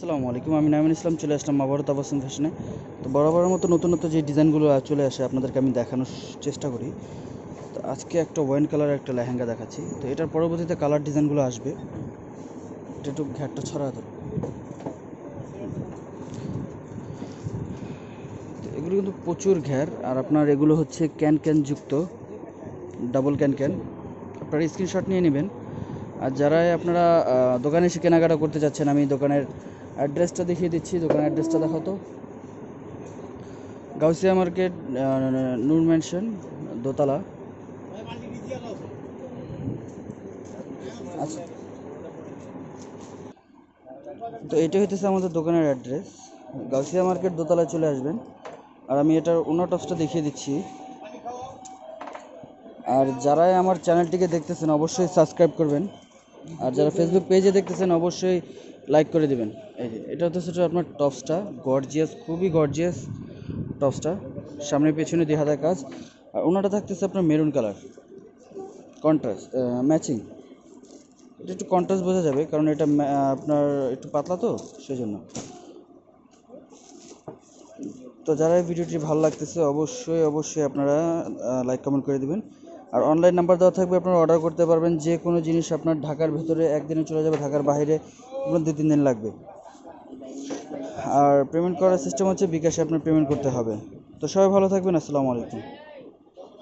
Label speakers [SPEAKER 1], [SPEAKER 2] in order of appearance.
[SPEAKER 1] আসসালামু আলাইকুম, আমি নাইমুল ইসলাম, চলে আসলাম আবারও তাবাসুম ফ্যাশনে। তো বরাবরের মতো নতুন নতুন যে ডিজাইনগুলো চলে আসে, আপনাদেরকে আমি দেখানোর চেষ্টা করি। তো আজকে একটা ওয়াইন কালার একটা লেহেঙ্গা দেখাচ্ছি। তো এটার পরবর্তীতে কালার ডিজাইনগুলো আসবে। এটা একটু ঘ্যাটটা ছড়া তো এগুলো কিন্তু প্রচুর ঘ্যার। আর আপনার এগুলো হচ্ছে ক্যান ক্যান যুক্ত, ডাবল ক্যান ক্যান আপনারা স্ক্রিনশট নিয়ে নেবেন। আর যারা আপনারা দোকানে এসে কেনাকাটা করতে যাচ্ছেন, আমি দোকানের অ্যাড্রেসটা দেখিয়ে দিচ্ছি, দোকানের অ্যাড্রেসটা দেখো তো। গাউসিয়া মার্কেট নূর ম্যানশন দোতলা। আচ্ছা। তো এটা হইতেছে আমাদের দোকানের অ্যাড্রেস গাউসিয়া মার্কেট, দোতলায় চলে আসবেন। আর আমি এটার অন্য টপসটা দেখিয়ে দিচ্ছি। আর যারাই আমার চ্যানেলটিকে দেখতেছেন, অবশ্যই সাবস্ক্রাইব করবেন। আর যারা ফেসবুক পেজে দেখতেছেন, অবশ্যই লাইক করে দিবেন। এই যে, এটা হচ্ছে আপনার টপসটা গর্জিয়াস খুবই গর্জিয়াস টপসটা সামনে পেছনে দুই হাতের কাজ। আর ওনাটা থাকতেছে আপনার মেরুন কালার কন্ট্রাস্ট ম্যাচিং এটা একটু কন্ট্রাস্ট বোঝা যাবে, কারণ এটা আপনার একটু পাতলা তো সেই জন্য তো যারা এই ভিডিওটি ভালো লাগতেছে, অবশ্যই অবশ্যই আপনারা লাইক কমেন্ট করে দিবেন। আর অনলাইন নাম্বার দেওয়া থাকবে, আপনারা অর্ডার করতে পারবেন যে কোনো জিনিস আপনার ঢাকার ভেতরে একদিনে চলে যাবে, ঢাকার বাইরে আপনার দু, তিন দিন লাগবে। আর পেমেন্ট করার সিস্টেম হচ্ছে বিকাশে আপনার পেমেন্ট করতে হবে। তো সবাই ভালো থাকবেন, আসসালামু আলাইকুম।